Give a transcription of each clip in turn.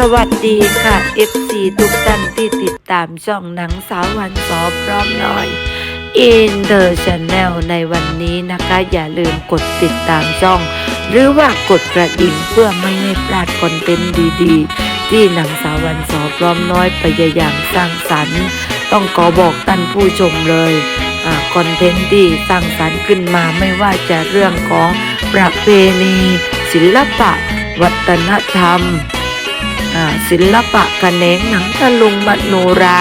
สวัสดีค่ะ FC ทุกท่านที่ติดตามช่องหนังสาววันสอพร้อมหน่อย In the Channel ในวันนี้นะคะ อย่าลืมกดติดตามช่อง หรือว่ากดกระดิ่งเพื่อไม่ให้พลาดคอนเทนต์ดีๆ ที่หนังสาววันสอพร้อมน้อยพยายามสร้างสรรค์ ต้องขอบอกท่านผู้ชมเลยอคอนเทนต์ที่สร้างสรรค์ขึ้นมาไม่ว่าจะเรื่องของประเพณี ศิลปะ วัฒนธรรม ศิลปะกะแหนงหนังตะลุงมโนรา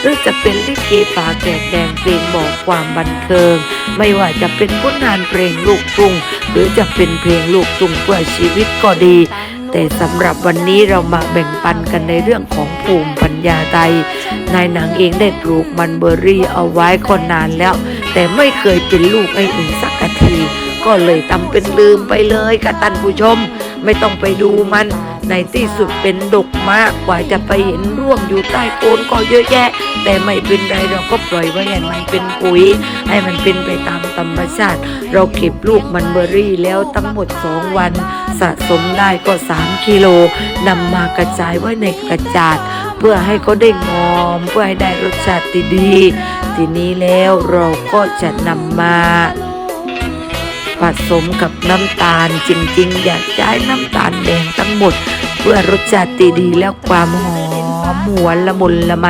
หรือจะเป็นลิเกฝาแกกแดงเพลงบอกความบันเทิง ไม่ว่าจะเป็นผลงานเพลงลูกทุ่งหรือจะเป็นเพลงลูกทุ่งเพื่อชีวิตก็ดี แต่สำหรับวันนี้เรามาแบ่งปันกันในเรื่องของภูมิปัญญาไทยนายหนังเองได้ปลูกมันเบอร์รี่เอาไว้คนนานแล้ว แต่ไม่เคยเป็นลูกไอ้อึ่งสักที ก็เลยทำเป็นลืมไปเลยค่ะท่านผู้ชม ไม่ต้องไปดูมัน ในที่สุดเป็นดกมากกว่าจะไปเห็นร่วงอยู่ใต้โคนก็เยอะแยะ แต่ไม่เป็นไรเราก็ปล่อยไว้ให้มันเป็นปุ๋ย ให้มันเป็นไปตามธรรมชาติ เราเก็บลูกมันเบอร์รี่แล้วทั้งหมด 2 วัน สะสมได้ก็ 3กิโลนำมากระจายไว้ในกระจาดเพื่อให้เขาได้งอม เพื่อให้ได้รสชาติดี ทีนี้แล้วเราก็จะนำมา ผสมกับน้ำตาลจริงๆ อยากใช้น้ำตาลแดงทั้งหมด เพื่อรสชาติดีแล้วความหอมหวนละมุนละไม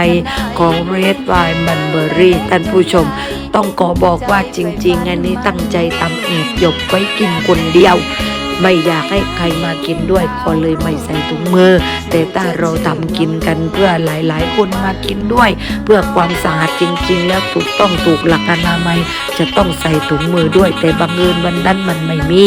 ของเรดไวน์มันเบอร์รี่ท่านผู้ชม ต้องขอบอกว่าจริง ๆ อันนี้ตั้งใจทำเอกหยบไว้กินคนเดียว ไม่อยากให้ใครมากินด้วยก็เลยไม่ใส่ถุงมือ แต่ถ้าเราทำกินกันเพื่อหลาย ๆ คนมากินด้วย เพื่อความสะอาดจริง ๆ แล้วถูกต้องถูกหลักอนามัย จะต้องใส่ถุงมือด้วย แต่บังเอิญวันนั้นมันไม่มี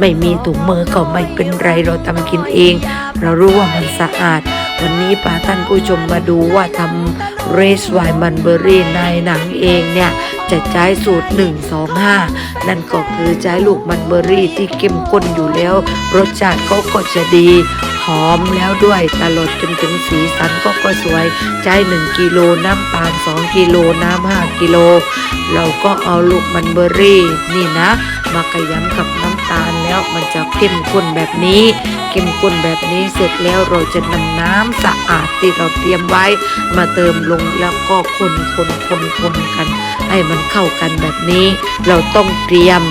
ไม่มีถุงมือก็ไม่เป็นไรเราทำกินเอง เรารู้ว่ามันสะอาด วันนี้พาท่านผู้ชมมาดูว่าทำเรสไวน์มันเบอรี่ในหนังเองเนี่ย จะใช้สูตร 1 2 5 นั่นก็คือใช้ลูกมันเบอร์รี่ที่เข้มข้นอยู่แล้ว รสชาติเขาก็จะดี หอมแล้วด้วยตลอดจนถึงสีสันก็ก็สวยใช้1กิโลน้ำตาล2กิโลน้ำ5กิโลเราก็เอาลูกมันเบอร์รี่นี่นะ มาขยำกับน้ำ แล้วมันจะเข้มข้นแบบนี้เข้มข้นแบบนี้เสร็จแล้วเราจะนำน้ำสะอาดที่เราเตรียมไว้ มาเติมลงแล้วก็คนคนคนคนกัน ให้มันเข้ากันแบบนี้ เราต้องเตรียม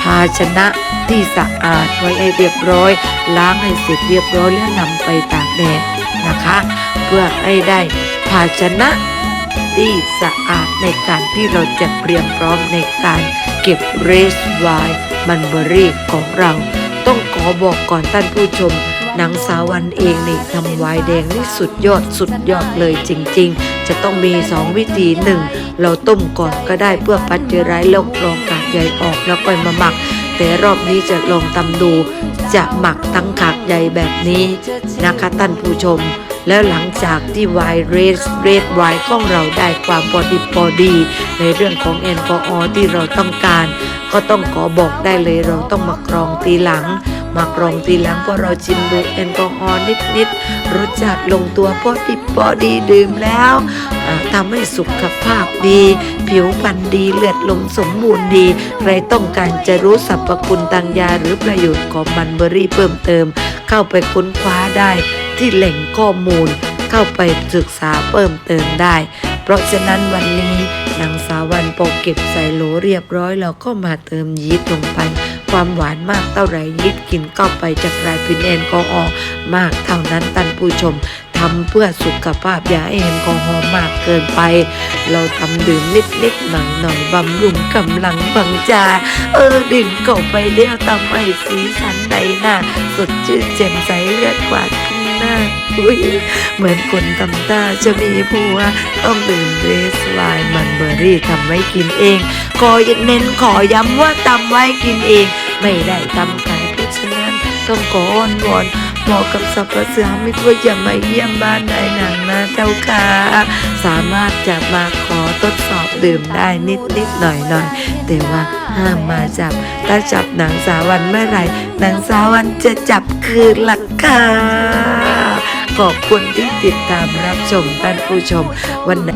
ภาชนะที่สะอาดไว้ให้เรียบร้อย ล้างให้เสร็จเรียบร้อยแล้วนำไปตากแดดนะคะ เพื่อให้ได้ภาชนะที่สะอาดในการที่เราจะเตรียมพร้อมในการ เก็บเรสไวน์มันเบอรี่ของเรา ต้องขอบอกก่อนท่านผู้ชมหนังสาววันเองนี่ทำไวน์แดงนี่สุดยอดสุดยอดเลยจริง ๆ จะต้องมี 2 วิธีหนึ่งเราต้มก่อนก็ได้เพื่อปัดเจอร้ายแล้วกรองกากใยออกแล้วก็มาหมัก แต่รอบนี้จะลองทำดู จะหมักทั้งกากใยแบบนี้นะคะท่านผู้ชม แล้วหลังจากที่ไวน์เรสเรดไวน์ของเราได้ความพอดีพอดี ในเรื่องของแอลกอฮอล์ที่เราต้องการ ก็ต้องขอบอกได้เลยเราต้องมากรองตีหลัง มากรองทีหลังก็เราชิมดูแอลกอฮอล์นิดๆรสชาติลงตัวพอดีพอดีดื่มแล้วทำให้สุขภาพดี ผิวพรรณดีเลือดลมสมบูรณ์ดีใครต้องการจะรู้สรรพคุณทางยาหรือประโยชน์ของมันเบอรี่เพิ่มเติม เข้าไปค้นคว้าได้ที่แหล่งข้อมูล เข้าไปศึกษาเพิ่มเติมได้ เพราะฉะนั้นวันนี้นางสาววันพอเก็บใส่โหลเรียบร้อยเราก็มาเติมยีสต์ลงไป ความหวานมากเท่าไรยีสต์กินเข้าไปจะกลายเป็นแอลกอฮอล์มากเท่านั้นท่านผู้ชมทำเพื่อสุขภาพอย่าให้แอลกอฮอล์มากเกินไป เราทำดื่มนิดๆหน่อยหน่อยๆบำรุงกำลังบังจาเออดื่มเข้าไปแล้วทำให้สีสันใดหน้าสดชื่นแจ่มใสเลือดกวาขึ้นหน้าอุ้ยเหมือนคนทำตาจะมีผัวต้องดื่มเรสไวน์มันเบอร์รี่ทำไว้กินเอง ขอเน้นขอย้ำว่าทำไว้กินเอง ไม่ได้ทำขายเพราะฉะนั้นต้องขออ้อนวอนเหมาะกับสัพพเสือไม่ว่าอย่ามาเยี่ยมบ้านนายหนังนะเจ้าค่ะสามารถจะมาขอทดสอบดื่มได้นิดนิดหน่อยหน่อยแต่ว่าห้ามมาจับ ถ้าจับหนังสาวันเมื่อไหร่หนังสาวันจะจับคืนละค่ะขอบคุณที่ติดตามรับชมท่านผู้ชมวันไหน